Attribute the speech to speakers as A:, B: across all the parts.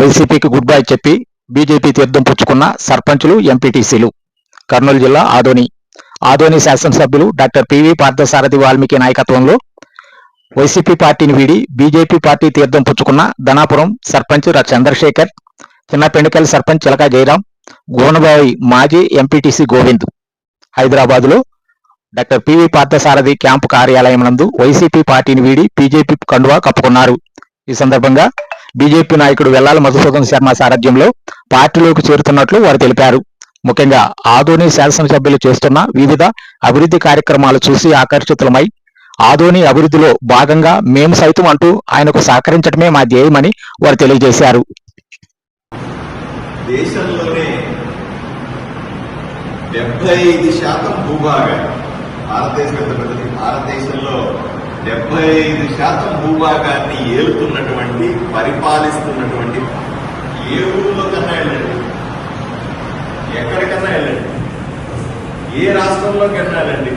A: వైసీపీకి good bye చెప్పి BJP తీర్థం పుచ్చుకున్న సర్పంచులు ఎంపీటీసీలు. కర్నూలు జిల్లా ఆదోని. ఆదోని శాసనసభ్యులు డాక్టర్ పివి పార్థసారథి వాల్మీకి నాయకత్వంలో వైసీపీ పార్టీని వీడి బీజేపీ పార్టీ తీర్థం పుచ్చుకున్న ధనాపురం సర్పంచ్ చంద్రశేఖర్ చిన్నపెండకల్ సర్పంచ్ చిలక జయరాం గోనబాయి మాజీ ఎంపీటీసీ గోవింద్. హైదరాబాద్లో డాక్టర్ పివి పార్థసారథి క్యాంపు కార్యాలయం నందు వైసీపీ పార్టీని వీడి బీజేపీ కండువా కప్పుకున్నారు. ఈ సందర్భంగా బీజేపీ నాయకుడు వెల్లాల మధుసూదన్ శర్మ సారథ్యంలో పార్టీలోకి చేరుతున్నట్లు వారు తెలిపారు. ముఖ్యంగా ఆదోని శాసనసభ్యులు చేస్తున్న వివిధ అభివృద్ధి కార్యక్రమాలు చూసి ఆకర్షితులమై ఆదోని అభివృద్ధిలో భాగంగా మేము సైతం అంటూ ఆయనకు సహకరించడమే మా ధ్యేయమని వారు తెలియజేశారు.
B: దేశంలోనే డెబ్బై ఐదు శాతం భూభాగం భారతదేశం భారతదేశంలో డెబ్బై ఐదు శాతం భూభాగాన్ని ఏలుతున్నటువంటి పరిపాలిస్తున్నటువంటి ఏ ఊళ్ళో కన్నా వెళ్ళండి? ఎక్కడికన్నా వెళ్ళండి? ఏ రాష్ట్రంలోకి వెళ్ళాలండి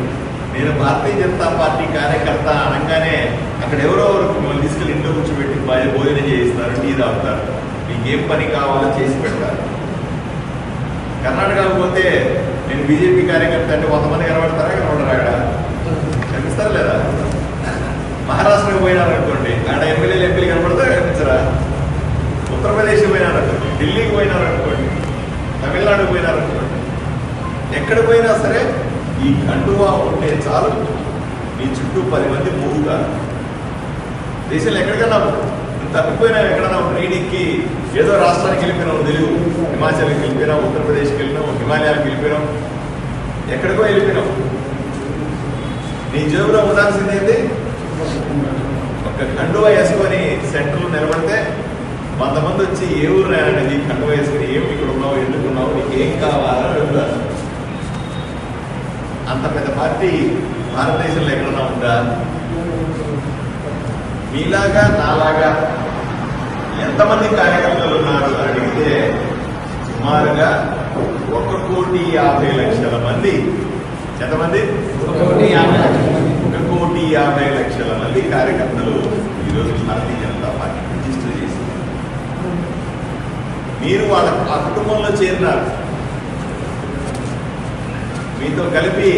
B: నేను భారతీయ జనతా పార్టీ కార్యకర్త అనగానే అక్కడ ఎవరో ఒకరు మిమ్మల్ని తీసుకెళ్ళి ఇంట్లో కూర్చోబెట్టి భయ భోజనం చేయిస్తారు టీ తాగుతారు. మీకు ఏం పని కావాలో చేసి పెడతారు. కర్ణాటకకు పోతే నేను బీజేపీ కార్యకర్త అంటే వంద మంది కనబడతారా? కనబడరా మహారాష్ట్రకు పోయినారనుకోండి. ఆడ ఎమ్మెల్యేలు ఎంపీలు కనపడితే కనిపించరా ఉత్తరప్రదేశ్కి పోయినారనుకోండి ఢిల్లీకి పోయినారనుకోండి తమిళనాడుకు పోయినారనుకోండి ఎక్కడ పోయినా సరే ఈ కండువా ఉంటే చాలు. మీ చుట్టూ పది మంది మూగుతారు దేశంలో ఎక్కడికన్నా తప్పిపోయినా ఎక్కడన్నా ట్రైన్ ఏదో రాష్ట్రానికి వెళ్ళిపోయినావు తెలుగు హిమాచల్కి వెళ్ళిపోయినావు ఉత్తరప్రదేశ్కి వెళ్ళినాం హిమాలయాలకు వెళ్ళిపోయినాం ఎక్కడికో వెళ్ళిపోయినావు. నీ జేబులో ఉండాల్సిందేంటి ఒక కండువా వేసుకొని సెంటర్లో నిలబడితే వంద మంది వచ్చి ఏ ఊరు రానండి కండువా వేసుకుని ఏమి ఇక్కడ ఉన్నావు? ఎందుకు ఉన్నావు? నీకు ఏం కావాలని అడుగుతారు. అంత పెద్ద పార్టీ భారతదేశంలో ఎక్కడన్నా ఉందా? మీలాగా నాలాగా ఎంతమంది కార్యకర్తలు ఉన్నారు అని అడిగితే సుమారుగా ఒక కోటి యాభై లక్షల మంది. ఎంతమంది? ఒక కోటి యాభై లక్షల మంది. కోటి యాభై లక్షల నల్లవి కార్యకర్తలు ఈరోజు భారతీయ జనతా పార్టీ రిజిస్టర్ చేసి మీరు వాళ్ళ ఆ కుటుంబంలో చేరినారు. మీతో కలిపి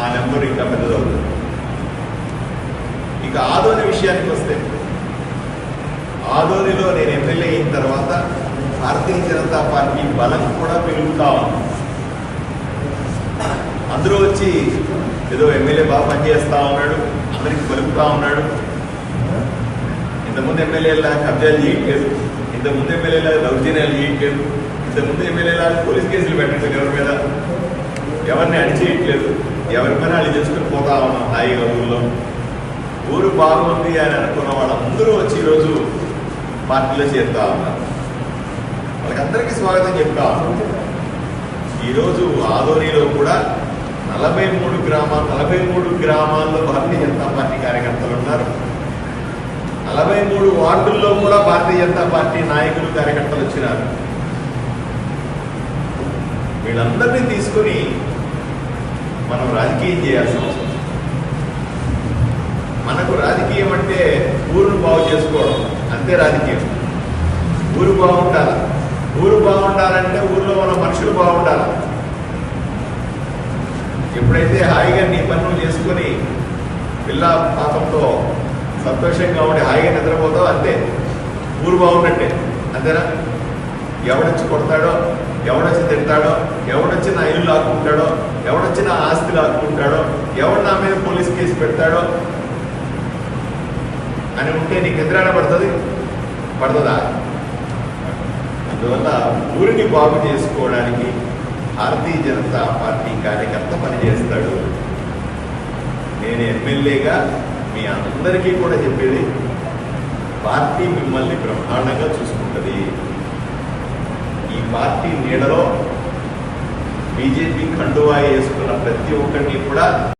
B: ఆ నెంబర్ ఇంకా పెద్దదవుతుంది ఇక ఆదోని విషయానికి వస్తే ఆదోనిలో నేను ఎమ్మెల్యే అయిన తర్వాత భారతీయ జనతా పార్టీ బలం కూడా పెరుగుతా ఉంది. అందరూ వచ్చి ఏదో ఎమ్మెల్యే బాగా పనిచేస్తా ఉన్నాడు అందరికి పలుకుతా ఉన్నాడు. ఇంతకుముందు ఎమ్మెల్యేలా కబ్జాలు చేయట్లేదు ఇంతకుముందు ఎమ్మెల్యేలా దౌర్జన్యాలు చేయట్లేదు ఇంతకుముందు ఎమ్మెల్యేలా పోలీస్ కేసులు పెట్టట్లేదు ఎవరి మీద. ఎవరిని అడిచేయట్లేదు ఎవరి పని వాళ్ళు చేసుకుని పోతా ఉన్నాం హాయిగా ఊళ్ళో. ఊరు బాగుంది అని అనుకున్న వాళ్ళందరూ వచ్చి ఈరోజు పార్టీలో చేరుతా ఉన్నారు. వాళ్ళకందరికీ స్వాగతం చెప్తా ఉన్నాం. ఈరోజు ఆదోనిలో కూడా నలభై మూడు గ్రామాలు నలభై మూడు గ్రామాల్లో భారతీయ జనతా పార్టీ కార్యకర్తలు ఉన్నారు. నలభై మూడు వార్డుల్లో కూడా భారతీయ జనతా పార్టీ నాయకులు కార్యకర్తలు వచ్చినారు. వీళ్ళందరినీ తీసుకొని మనం రాజకీయం చేయాల్సిన అవసరం మనకు రాజకీయం అంటే ఊరును బాగు చేసుకోవడం అంతే రాజకీయం. ఊరు బాగుండాలి. ఊరు బాగుండాలంటే ఊర్లో ఉన్న మనుషులు బాగుండాలి. ఎప్పుడైతే హాయిగా నీ పనులు చేసుకొని పిల్ల పాపంతో సంతోషంగా ఉండి హాయిగా నిద్రపోతావు అంతే. ఊరు బాగున్నట్టే. అంతేనా? ఎవడొచ్చి కొడతాడో ఎవడొచ్చి తిడతాడో ఎవడొచ్చి నా ఇల్లు లాక్కుంటాడో ఎవడొచ్చి నా ఆస్తి లాక్కుంటాడో ఎవడు నా మీద పోలీస్ కేసు పెడతాడో అని ఉంటే నీకు నిద్ర పడుతుంది? పడుతుందా? అందువల్ల ఊరిని బాగు చేసుకోవడానికి భారతీయ జనతా పార్టీ కానీ చేస్తాడు. నేను ఎమ్మెల్యేగా మీ అందరికీ కూడా చెప్పేది పార్టీ మిమ్మల్ని బ్రహ్మాండంగా చూసుకుంటుంది. ఈ పార్టీ నీడలో బీజేపీ కండువా వేసుకున్న ప్రతి ఒక్కరిని కూడా